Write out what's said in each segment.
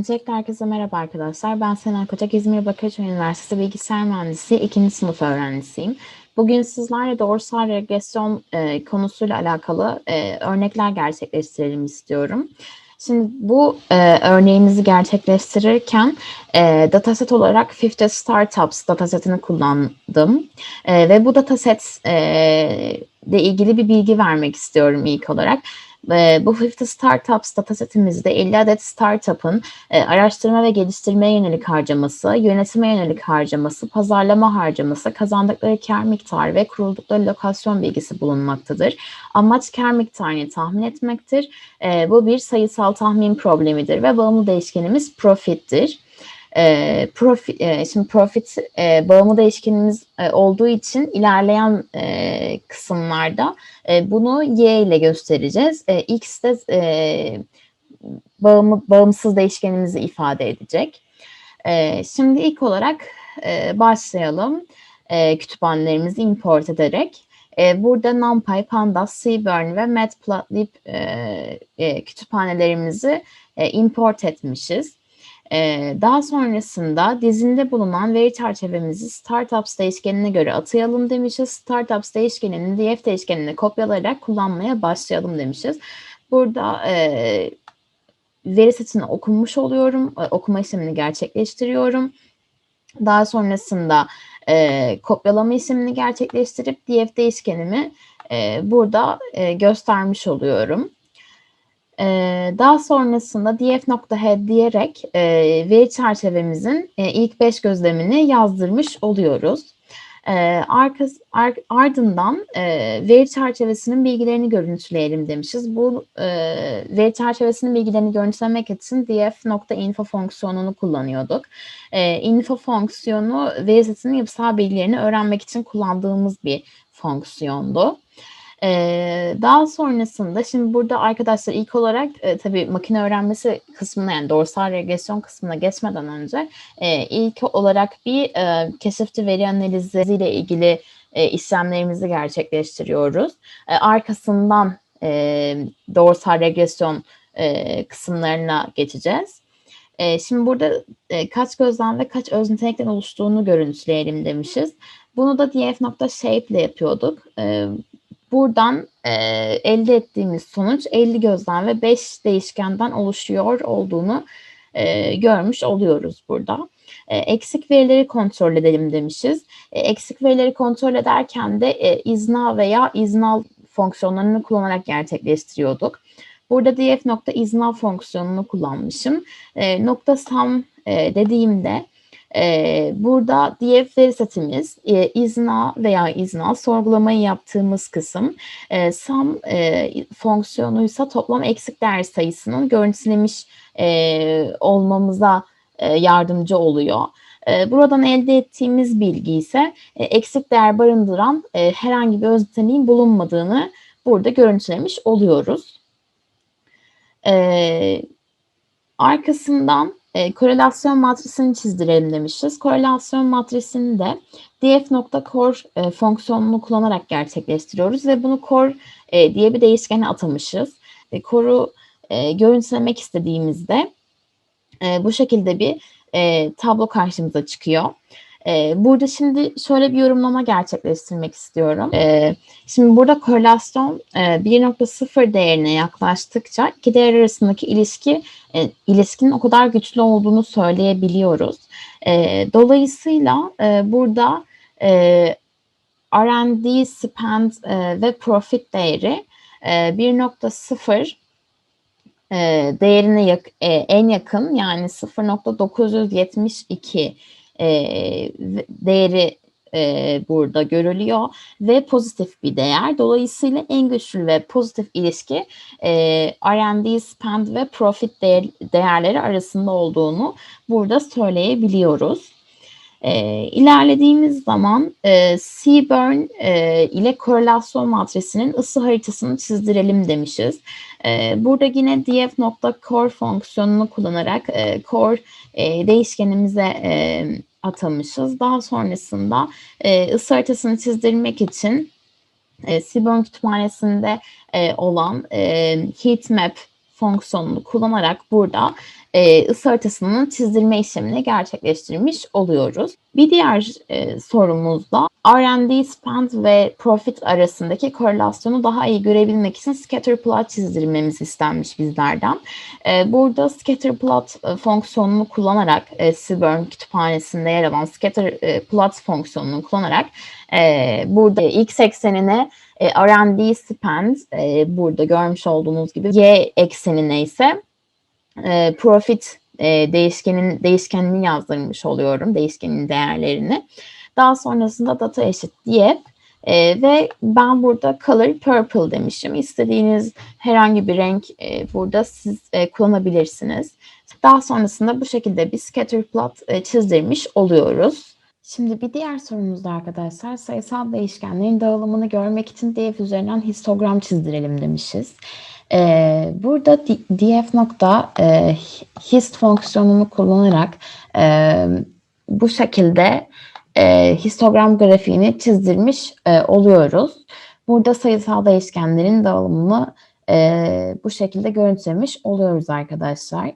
Öncelikle herkese merhaba arkadaşlar. Ben Sena Koçak, İzmir Bakırköy Üniversitesi Bilgisayar Mühendisliği 2. sınıf öğrencisiyim. Bugün sizlerle doğrusal regresyon e, konusuyla alakalı e, örnekler gerçekleştirelim istiyorum. Şimdi bu e, örneğimizi gerçekleştirirken e, dataset olarak 50 Startups datasetini kullandım. E, ve bu dataset e, ile ilgili bir bilgi vermek istiyorum ilk olarak. E, bu 50 Startups datasetimizde 50 adet startup'ın e, araştırma ve geliştirmeye yönelik harcaması, yönetime yönelik harcaması, pazarlama harcaması, kazandıkları kar miktarı ve kuruldukları lokasyon bilgisi bulunmaktadır. Amaç kar miktarını tahmin etmektir. E, bu bir sayısal tahmin problemidir ve bağımlı değişkenimiz profittir e, profit, e, şimdi profit e, bağımlı değişkenimiz e, olduğu için ilerleyen e, kısımlarda e, bunu y ile göstereceğiz. E, x de e, bağımlı, bağımsız değişkenimizi ifade edecek. E, şimdi ilk olarak e, başlayalım e, kütüphanelerimizi import ederek. E, burada NumPy, Pandas, Seaborn ve Matplotlib e, e, kütüphanelerimizi e, import etmişiz. Daha sonrasında dizinde bulunan veri çerçevemizi Startups değişkenine göre atayalım demişiz. Startups değişkenini df değişkenine kopyalayarak kullanmaya başlayalım demişiz. Burada e, veri setini okunmuş oluyorum. E, okuma işlemini gerçekleştiriyorum. Daha sonrasında e, kopyalama işlemini gerçekleştirip df değişkenimi e, burada e, göstermiş oluyorum. Ee, daha sonrasında df.head diyerek e, veri çerçevemizin e, ilk beş gözlemini yazdırmış oluyoruz. E, arkas, ar, ardından e, veri çerçevesinin bilgilerini görüntüleyelim demişiz. Bu e, veri çerçevesinin bilgilerini görüntülemek için df.info fonksiyonunu kullanıyorduk. E, info fonksiyonu veri setinin yapısal bilgilerini öğrenmek için kullandığımız bir fonksiyondu. Ee, daha sonrasında şimdi burada arkadaşlar ilk olarak e, tabii makine öğrenmesi kısmına yani doğrusal regresyon kısmına geçmeden önce e, ilk olarak bir e, keşifçi veri analizi ile ilgili e, işlemlerimizi gerçekleştiriyoruz. E, arkasından e, doğrusal regresyon e, kısımlarına geçeceğiz. E, şimdi burada e, kaç gözlem ve kaç öz oluştuğunu görüntüleyelim demişiz. Bunu da df.shape ile yapıyorduk. E, Buradan e, elde ettiğimiz sonuç 50 gözden ve 5 değişkenden oluşuyor olduğunu e, görmüş oluyoruz burada. E, eksik verileri kontrol edelim demişiz. E, eksik verileri kontrol ederken de e, izna veya iznal fonksiyonlarını kullanarak gerçekleştiriyorduk. Burada df.izna fonksiyonunu kullanmışım. E, nokta sum e, dediğimde ee, burada df veri setimiz e, izna veya izna sorgulamayı yaptığımız kısım e, sum e, fonksiyonuysa toplam eksik değer sayısının görüntülemiş e, olmamıza e, yardımcı oluyor. E, buradan elde ettiğimiz bilgi ise e, eksik değer barındıran e, herhangi bir öz niteliğin bulunmadığını burada görüntülemiş oluyoruz. E, arkasından e, korelasyon matrisini çizdirelim demişiz. Korelasyon matrisini de df.core e, fonksiyonunu kullanarak gerçekleştiriyoruz ve bunu core e, diye bir değişkene atamışız. E, core'u e, görüntülemek istediğimizde e, bu şekilde bir e, tablo karşımıza çıkıyor. E, burada şimdi şöyle bir yorumlama gerçekleştirmek istiyorum. E, şimdi burada korelasyon e, 1.0 değerine yaklaştıkça iki değer arasındaki ilişki e, ilişkinin o kadar güçlü olduğunu söyleyebiliyoruz. E, dolayısıyla e, burada e, R&D spend e, ve profit değeri e, 1.0 e, değerine yak, e, en yakın yani 0.972 e, değeri e, burada görülüyor ve pozitif bir değer. Dolayısıyla en güçlü ve pozitif ilişki e, R&D spend ve profit değer, değerleri arasında olduğunu burada söyleyebiliyoruz. E, ilerlediğimiz zaman e, Seaborn e, ile korelasyon matrisinin ısı haritasını çizdirelim demişiz. E, burada yine df.core fonksiyonunu kullanarak e, core e, değişkenimize e, atamışız. Daha sonrasında e, ısı haritasını çizdirmek için e, Seaborn kütüphanesinde e, olan e, heat map fonksiyonunu kullanarak burada e, ısı haritasının çizdirme işlemini gerçekleştirmiş oluyoruz. Bir diğer e, sorumuzda R&D spend ve profit arasındaki korelasyonu daha iyi görebilmek için scatter plot çizdirmemiz istenmiş bizlerden. E, burada scatter plot e, fonksiyonunu kullanarak e, Seaborn kütüphanesinde yer alan scatter e, plot fonksiyonunu kullanarak e, burada x eksenine e, R&D spend e, burada görmüş olduğunuz gibi y eksenine ise e, profit e, değişkenin değişkenini yazdırmış oluyorum. Değişkenin değerlerini. Daha sonrasında data eşit diye e, ve ben burada color purple demişim. İstediğiniz herhangi bir renk e, burada siz e, kullanabilirsiniz. Daha sonrasında bu şekilde bir scatter plot e, çizdirmiş oluyoruz. Şimdi bir diğer sorumuzda arkadaşlar sayısal değişkenlerin dağılımını görmek için df üzerinden histogram çizdirelim demişiz. Ee, burada df nokta e, hist fonksiyonunu kullanarak e, bu şekilde e, histogram grafiğini çizdirmiş e, oluyoruz. Burada sayısal değişkenlerin dağılımını e, bu şekilde görüntülemiş oluyoruz arkadaşlar.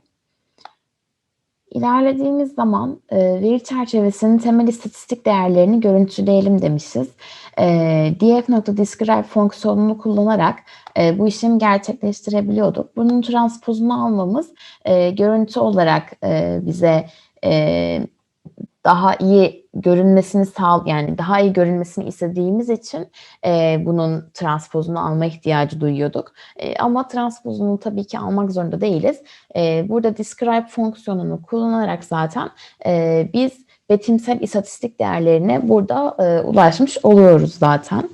İlerlediğimiz zaman e, veri çerçevesinin temel istatistik değerlerini görüntüleyelim demişiz. E, df.describe fonksiyonunu kullanarak e, bu işlemi gerçekleştirebiliyorduk. Bunun transpozunu almamız e, görüntü olarak e, bize e, daha iyi görünmesini sağ yani daha iyi görünmesini istediğimiz için e, bunun transpozunu alma ihtiyacı duyuyorduk. E, ama transpozunu tabii ki almak zorunda değiliz. E, burada describe fonksiyonunu kullanarak zaten e, biz betimsel istatistik değerlerine burada e, ulaşmış oluyoruz zaten.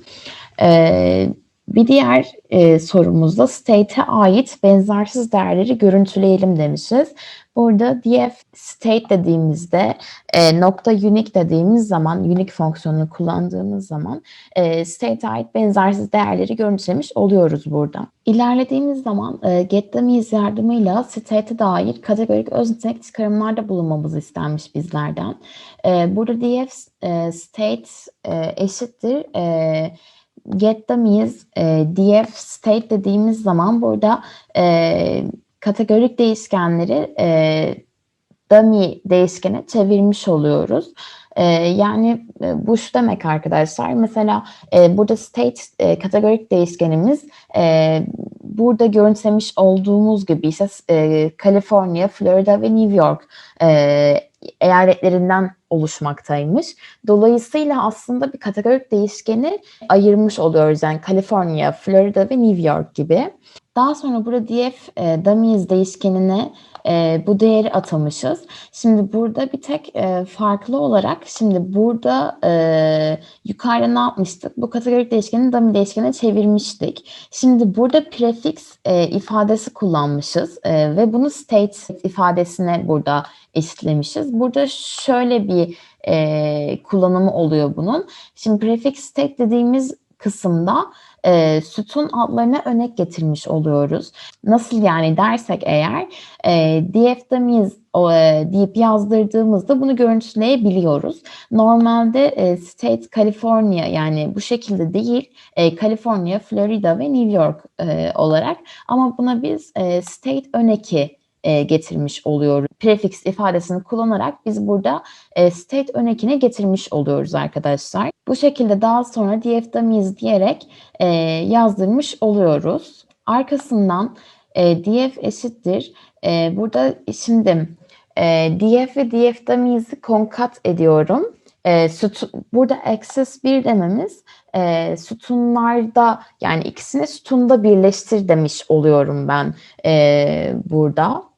E, bir diğer e, sorumuzda state'e ait benzersiz değerleri görüntüleyelim demişiz. Burada df state dediğimizde e, nokta unique dediğimiz zaman unique fonksiyonunu kullandığımız zaman e, state'e ait benzersiz değerleri görüntülemiş oluyoruz burada. İlerlediğimiz zaman e, getDummies yardımıyla state'e dair kategorik öz nitelik çıkarımlarda bulunmamız istenmiş bizlerden. E, burada df e, state e, eşittir e, getDummies e, df state dediğimiz zaman burada e, kategorik değişkenleri e, dummy değişkene çevirmiş oluyoruz. E, yani e, bu şu demek arkadaşlar. Mesela e, burada state e, kategorik değişkenimiz e, burada görüntülemiş olduğumuz gibi ise e, California, Florida ve New York e, eyaletlerinden oluşmaktaymış. Dolayısıyla aslında bir kategorik değişkeni ayırmış oluyoruz. Yani California, Florida ve New York gibi. Daha sonra burada df e, dummies değişkenine e, bu değeri atamışız. Şimdi burada bir tek e, farklı olarak şimdi burada e, yukarıda ne yapmıştık? Bu kategorik değişkeni dummy değişkene çevirmiştik. Şimdi burada prefix e, ifadesi kullanmışız e, ve bunu state ifadesine burada eşitlemişiz. Burada şöyle bir e, kullanımı oluyor bunun. Şimdi prefix state dediğimiz kısımda e, sütun adlarına örnek getirmiş oluyoruz. Nasıl yani dersek eğer e, df'demiz o, e, deyip yazdırdığımızda bunu görüntüleyebiliyoruz. Normalde e, state California yani bu şekilde değil e, California, Florida ve New York e, olarak ama buna biz e, state öneki e, getirmiş oluyoruz. Prefix ifadesini kullanarak biz burada e, state önekine getirmiş oluyoruz arkadaşlar. Bu şekilde daha sonra df'damiz diyerek e, yazdırmış oluyoruz. Arkasından e, df eşittir. E, burada şimdi e, df ve df'damiz'i konkat ediyorum. E, sütun, burada access 1 dememiz e, sütunlarda yani ikisini sütunda birleştir demiş oluyorum ben e, burada.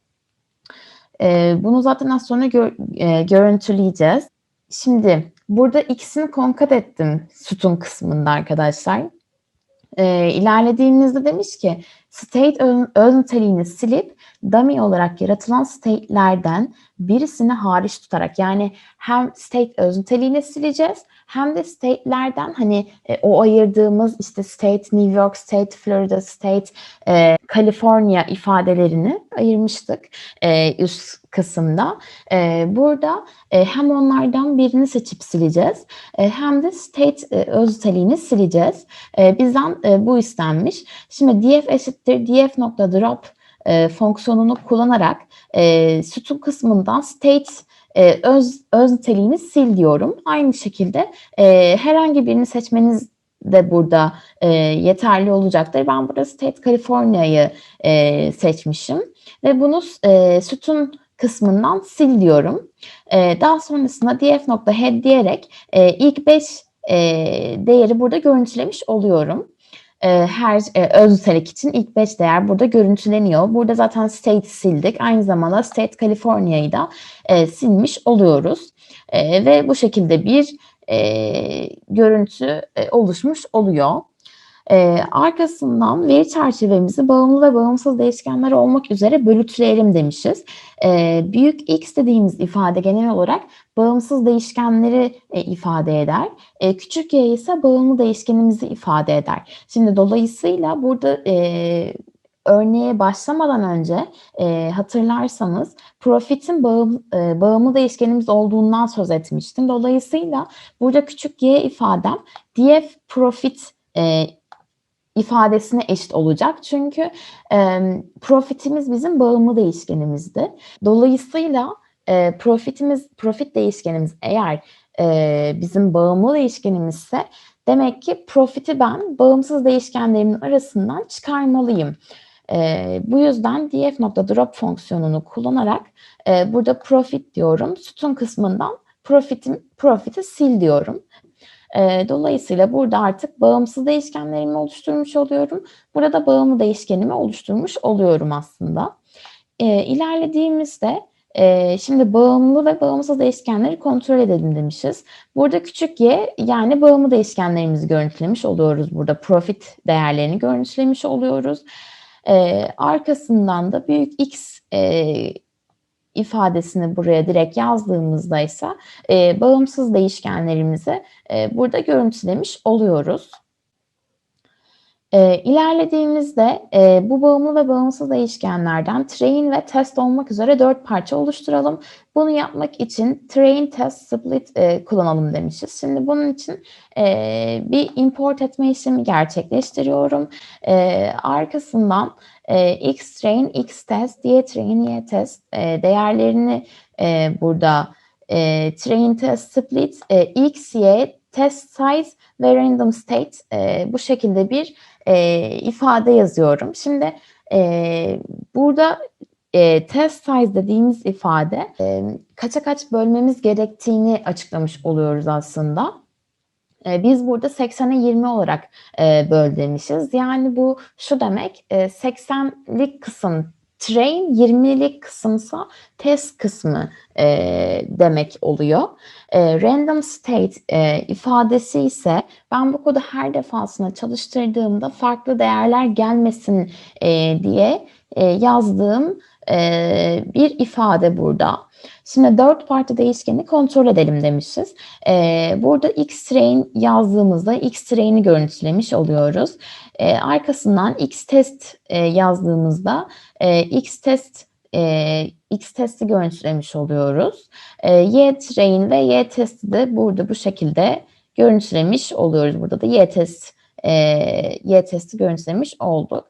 E, bunu zaten az sonra gör, e, görüntüleyeceğiz. Şimdi burada ikisini konkat ettim sütun kısmında arkadaşlar. E, ilerlediğimizde demiş ki state öz, niteliğini silip dummy olarak yaratılan state'lerden birisini hariç tutarak yani hem state öz niteliğini sileceğiz hem de state'lerden hani e, o ayırdığımız işte state New York State, Florida State, e, California ifadelerini ayırmıştık e, üst kısımda. E, burada e, hem onlardan birini seçip sileceğiz e, hem de state e, öz niteliğini sileceğiz. E, bizden e, bu istenmiş. Şimdi df eşittir df nokta drop e, fonksiyonunu kullanarak e, sütun kısmından state e, öz, öz niteliğini sil diyorum. Aynı şekilde e, herhangi birini seçmeniz de burada e, yeterli olacaktır. Ben burada State California'yı e, seçmişim ve bunu e, sütun kısmından sil diyorum. E, daha sonrasında df.head diyerek e, ilk 5 e, değeri burada görüntülemiş oluyorum. E, her e, öz nitelik için ilk 5 değer burada görüntüleniyor. Burada zaten state sildik. Aynı zamanda state California'yı da e, silmiş oluyoruz. E, ve bu şekilde bir görüntü oluşmuş oluyor. E, arkasından veri çerçevemizi bağımlı ve bağımsız değişkenler olmak üzere bölütleyelim demişiz. E, büyük X dediğimiz ifade genel olarak bağımsız değişkenleri e, ifade eder. E, küçük Y ise bağımlı değişkenimizi ifade eder. Şimdi dolayısıyla burada e, örneğe başlamadan önce e, hatırlarsanız profitin bağım, e, bağımlı değişkenimiz olduğundan söz etmiştim. Dolayısıyla burada küçük y ifadem df profit e, ifadesine eşit olacak. Çünkü e, profitimiz bizim bağımlı değişkenimizdi. Dolayısıyla e, profitimiz profit değişkenimiz eğer e, bizim bağımlı değişkenimizse demek ki profiti ben bağımsız değişkenlerimin arasından çıkarmalıyım. E, bu yüzden df.drop fonksiyonunu kullanarak e, burada profit diyorum. Sütun kısmından profitim, profiti sil diyorum. Dolayısıyla burada artık bağımsız değişkenlerimi oluşturmuş oluyorum. Burada bağımlı değişkenimi oluşturmuş oluyorum aslında. E, ilerlediğimizde e, şimdi bağımlı ve bağımsız değişkenleri kontrol edelim demişiz. Burada küçük y yani bağımlı değişkenlerimizi görüntülemiş oluyoruz. Burada profit değerlerini görüntülemiş oluyoruz. Arkasından da büyük X ifadesini buraya direkt yazdığımızda ise e, bağımsız değişkenlerimizi e, burada görüntülemiş oluyoruz. E, ilerlediğimizde e, bu bağımlı ve bağımsız değişkenlerden train ve test olmak üzere dört parça oluşturalım. Bunu yapmak için train, test, split e, kullanalım demişiz. Şimdi bunun için e, bir import etme işlemi gerçekleştiriyorum. E, arkasından e, x train, x test, y train, y test e, değerlerini e, burada e, train, test, split, e, x, y, test size ve random state e, bu şekilde bir e, ifade yazıyorum. Şimdi e, burada e, test size dediğimiz ifade e, kaça kaç bölmemiz gerektiğini açıklamış oluyoruz aslında. E, biz burada 80'e 20 olarak e. Yani bu şu demek e, 80'lik kısım train 20'lik kısımsa test kısmı e, demek oluyor. E, random state e, ifadesi ise ben bu kodu her defasında çalıştırdığımda farklı değerler gelmesin e, diye e, yazdığım e, bir ifade burada. Şimdi dört parti değişkeni kontrol edelim demişiz. Ee, burada x train yazdığımızda x train'i görüntülemiş oluyoruz. Ee, arkasından x test e, yazdığımızda e, x test e, x testi görüntülemiş oluyoruz. E, y train ve y testi de burada bu şekilde görüntülemiş oluyoruz. Burada da y test e, y testi görüntülemiş olduk.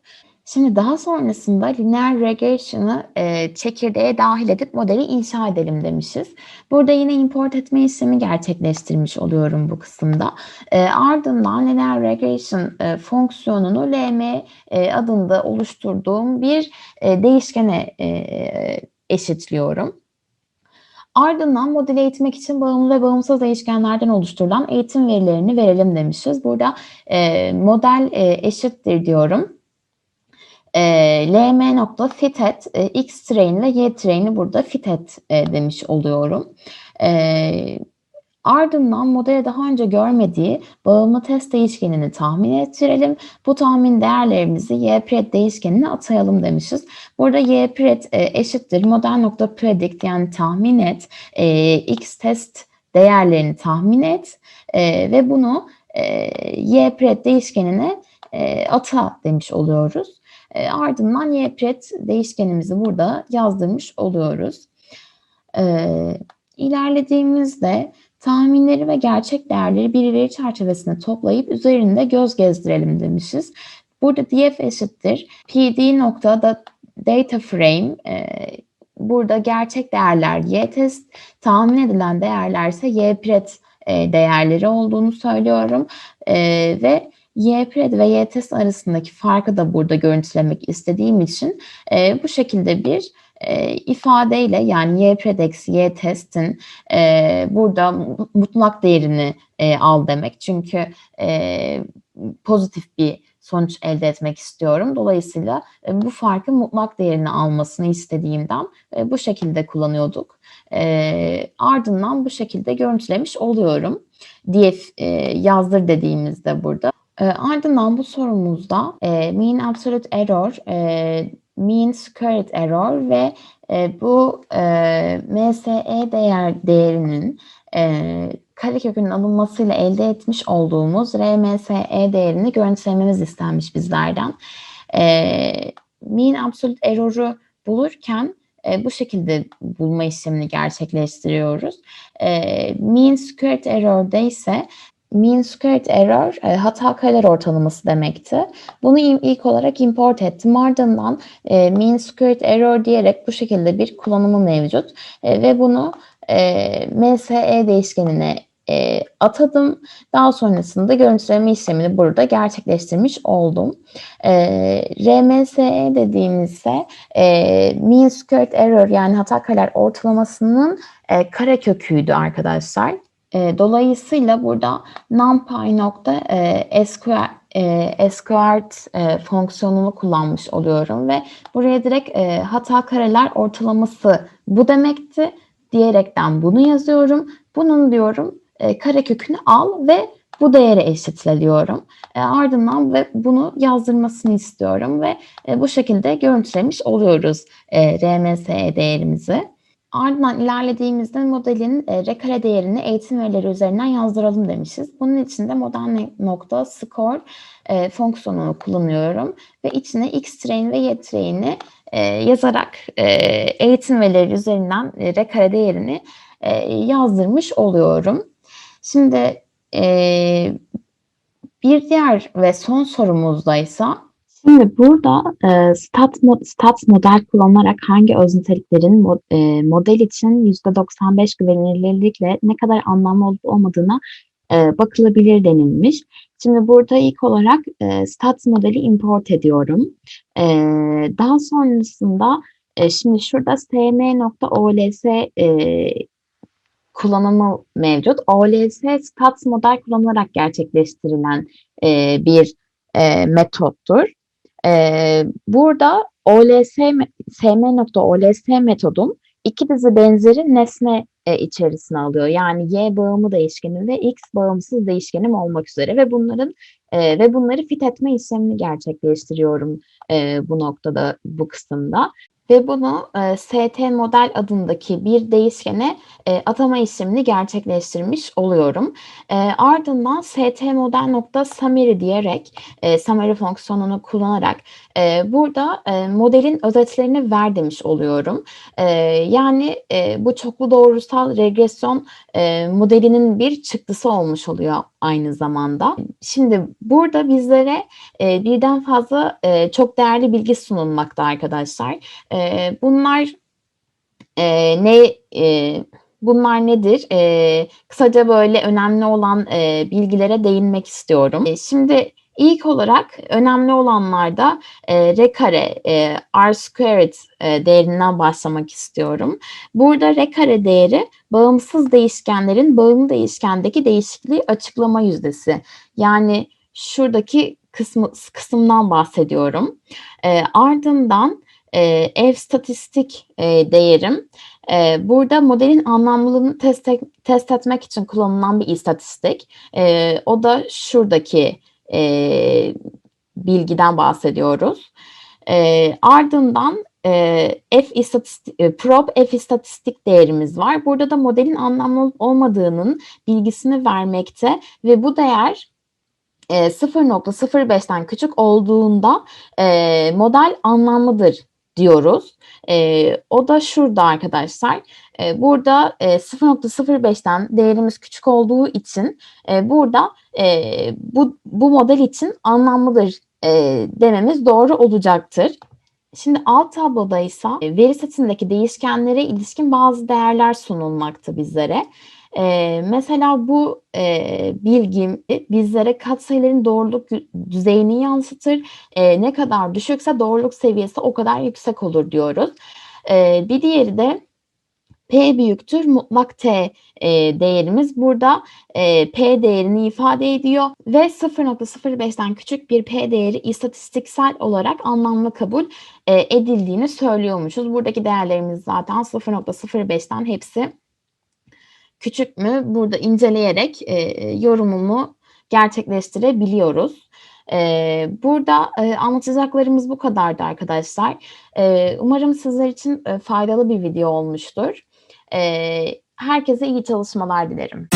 Şimdi daha sonrasında linear regression'ı e, çekirdeğe dahil edip modeli inşa edelim demişiz. Burada yine import etme işlemi gerçekleştirmiş oluyorum bu kısımda. E, ardından linear regression e, fonksiyonunu lm e, adında oluşturduğum bir e, değişkene e, eşitliyorum. Ardından modeli eğitmek için bağımlı ve bağımsız değişkenlerden oluşturulan eğitim verilerini verelim demişiz. Burada e, model e, eşittir diyorum e, lm.fitet e, x train ile y train'i burada fitet e, demiş oluyorum. E, ardından modele daha önce görmediği bağımlı test değişkenini tahmin ettirelim. Bu tahmin değerlerimizi ypred değişkenine atayalım demişiz. Burada ypred e, eşittir model.predict yani tahmin et e, x test değerlerini tahmin et e, ve bunu e, ypred değişkenine e, ata demiş oluyoruz. E, ardından ypret değişkenimizi burada yazdırmış oluyoruz. E, ilerlediğimizde tahminleri ve gerçek değerleri bir veri çerçevesine toplayıp üzerinde göz gezdirelim demişiz. Burada df eşittir pd noktada data frame e, burada gerçek değerler y test, tahmin edilen değerlerse y pret e, değerleri olduğunu söylüyorum e, ve y pred ve y test arasındaki farkı da burada görüntülemek istediğim için e, bu şekilde bir e, ifadeyle yani y pred eksi y e, burada mutlak değerini e, al demek. Çünkü e, pozitif bir sonuç elde etmek istiyorum. Dolayısıyla e, bu farkın mutlak değerini almasını istediğimden e, bu şekilde kullanıyorduk. E, ardından bu şekilde görüntülemiş oluyorum diye yazdır dediğimizde burada. E, ardından bu sorumuzda e, mean absolute error, e, mean squared error ve e, bu e, MSE değer değerinin e, karekökünün alınmasıyla elde etmiş olduğumuz RMSE değerini görüntülememiz istenmiş bizlerden. E, mean absolute error'u bulurken e, bu şekilde bulma işlemini gerçekleştiriyoruz. E, mean squared error'da ise mean squared error e, hata kareler ortalaması demekti. Bunu ilk olarak import ettim. Ardından e, mean squared error diyerek bu şekilde bir kullanımı mevcut. E, ve bunu e, MSE değişkenine e, atadım. Daha sonrasında görüntüleme işlemini burada gerçekleştirmiş oldum. E, RMSE dediğimizde e, mean squared error yani hata kareler ortalamasının e, kare köküydü arkadaşlar. E, dolayısıyla burada numpy nokta e, square e, e, fonksiyonunu kullanmış oluyorum ve buraya direkt hata kareler ortalaması bu demekti diyerekten bunu yazıyorum. Bunun diyorum kare kökünü al ve bu değere eşitle diyorum. Ardından ve bunu yazdırmasını istiyorum ve bu şekilde görüntülemiş oluyoruz e, RMSE değerimizi. Ardından ilerlediğimizde modelin e, R kare değerini eğitim verileri üzerinden yazdıralım demişiz. Bunun için de model nokta score e, fonksiyonunu kullanıyorum ve içine x train ve y train'i e, yazarak e, eğitim verileri üzerinden e, R kare değerini e, yazdırmış oluyorum. Şimdi e, bir diğer ve son sorumuzda ise Şimdi burada e, stat, stat model kullanılarak hangi öz niteliklerin e, model için %95 güvenilirlikle ne kadar anlamlı olup olmadığına e, bakılabilir denilmiş. Şimdi burada ilk olarak e, stat modeli import ediyorum. E, daha sonrasında e, şimdi şurada sm.ols e, kullanımı mevcut. OLS stats model kullanılarak gerçekleştirilen e, bir e, metottur. Ee, burada OLS sm.ols metodum iki dizi benzeri nesne e, içerisine alıyor. Yani y bağımı değişkenim ve x bağımsız değişkenim olmak üzere ve bunların e, ve bunları fit etme işlemini gerçekleştiriyorum e, bu noktada bu kısımda ve bunu e, ST model adındaki bir değişkene e, atama işlemini gerçekleştirmiş oluyorum. E, ardından st model nokta summary diyerek e, summary fonksiyonunu kullanarak e, burada e, modelin özetlerini ver demiş oluyorum. E, yani e, bu çoklu doğrusal regresyon e, modelinin bir çıktısı olmuş oluyor aynı zamanda. Şimdi burada bizlere e, birden fazla e, çok değerli bilgi sunulmakta arkadaşlar. E, bunlar e, ne e, bunlar nedir? E, kısaca böyle önemli olan e, bilgilere değinmek istiyorum. E, şimdi ilk olarak önemli olanlarda e, r kare, e, r squared e, değerinden başlamak istiyorum. Burada r kare değeri bağımsız değişkenlerin bağımlı değişkendeki değişikliği açıklama yüzdesi. Yani şuradaki kısmı, kısımdan bahsediyorum. E, ardından e, ev statistik e, değerim. E, burada modelin anlamlılığını test, test etmek için kullanılan bir istatistik. E, o da şuradaki e, bilgiden bahsediyoruz. E, ardından e, F istatistik, e, prop F istatistik değerimiz var. Burada da modelin anlamlı olmadığının bilgisini vermekte ve bu değer e, 0.05'ten küçük olduğunda e, model anlamlıdır diyoruz. E, o da şurada arkadaşlar. E, burada e, 0.05'ten değerimiz küçük olduğu için e, burada e, bu, bu model için anlamlıdır e, dememiz doğru olacaktır. Şimdi alt tabloda ise veri setindeki değişkenlere ilişkin bazı değerler sunulmakta bizlere. Ee, mesela bu e, bilgim bizlere katsayıların doğruluk düzeyini yansıtır. E, ne kadar düşükse doğruluk seviyesi o kadar yüksek olur diyoruz. E, bir diğeri de P büyüktür mutlak T e, değerimiz burada e, P değerini ifade ediyor ve 0.05'ten küçük bir P değeri istatistiksel olarak anlamlı kabul e, edildiğini söylüyormuşuz. Buradaki değerlerimiz zaten 0.05'ten hepsi küçük mü burada inceleyerek e, yorumumu gerçekleştirebiliyoruz. E, burada e, anlatacaklarımız bu kadardı arkadaşlar. E, umarım sizler için e, faydalı bir video olmuştur. E, herkese iyi çalışmalar dilerim.